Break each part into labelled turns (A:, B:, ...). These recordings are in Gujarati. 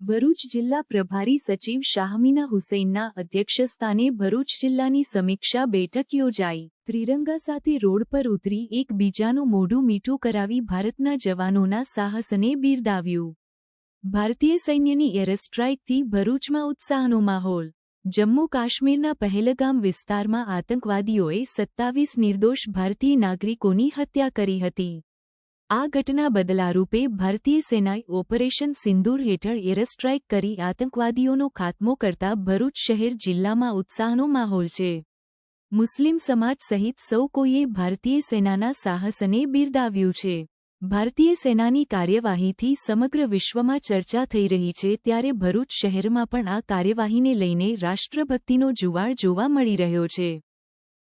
A: ભરૂચ જિલ્લા પ્રભારી સચિવ શાહમીના હુસૈનના અધ્યક્ષસ્થાને ભરૂચ જિલ્લાની સમીક્ષા બેઠક યોજાઈ. ત્રિરંગા સાથે રોડ પર ઉતરી એકબીજાનું મોઢું મીઠું કરાવી ભારતના જવાનોના સાહસને બિરદાવ્યું. ભારતીય સૈન્યની એરસ્ટ્રાઇકથી ભરૂચમાં ઉત્સાહનો માહોલ. જમ્મુ કાશ્મીરના પહેલગામ વિસ્તારમાં આતંકવાદીઓએ સત્તાવીસ નિર્દોષ ભારતીય નાગરિકોની હત્યા કરી હતી. આ ઘટના બદલારૂપે ભારતીય સેનાએ ઓપરેશન સિંદૂર હેઠળ એરસ્ટ્રાઇક કરી આતંકવાદીઓનો ખાત્મો કરતા ભરૂચ શહેર જિલ્લામાં ઉત્સાહનો માહોલ છે. મુસ્લિમ સમાજ સહિત સૌ કોઈએ ભારતીય સેનાના સાહસને બિરદાવ્યું છે. ભારતીય સેનાની કાર્યવાહીથી સમગ્ર વિશ્વમાં ચર્ચા થઈ રહી છે ત્યારે ભરૂચ શહેરમાં પણ આ કાર્યવાહીને લઈને રાષ્ટ્રભક્તિનો જુવાળ જોવા મળી રહ્યો છે.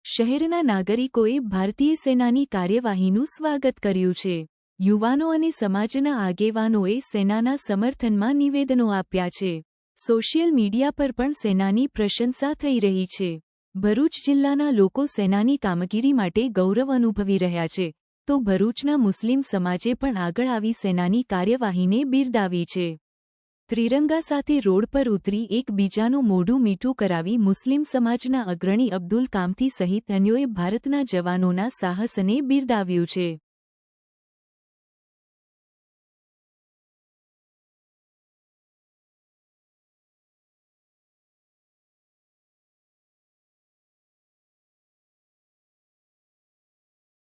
A: શહેરના નાગરિકોએ ભારતીય સેનાની કાર્યવાહીનું સ્વાગત કર્યું છે. યુવાનો અને સમાજના આગેવાનોએ સેનાના સમર્થનમાં નિવેદનો આપ્યા છે. સોશિયલ મીડિયા પર પણ સેનાની પ્રશંસા થઈ રહી છે. ભરૂચ જિલ્લાના લોકો સેનાની કામગીરી માટે ગૌરવ અનુભવી રહ્યા છે. તો ભરૂચના મુસ્લિમ સમાજે પણ આગળ આવી સેનાની કાર્યવાહીને બિરદાવી છે. ત્રિરંગા સાથે રોડ પર ઉતરી એકબીજાનું મોઢું મીઠું કરાવી મુસ્લિમ સમાજના અગ્રણી અબ્દુલ કામથી સહિત અન્યોએ ભારતના જવાનોના સાહસને બિરદાવ્યું છે.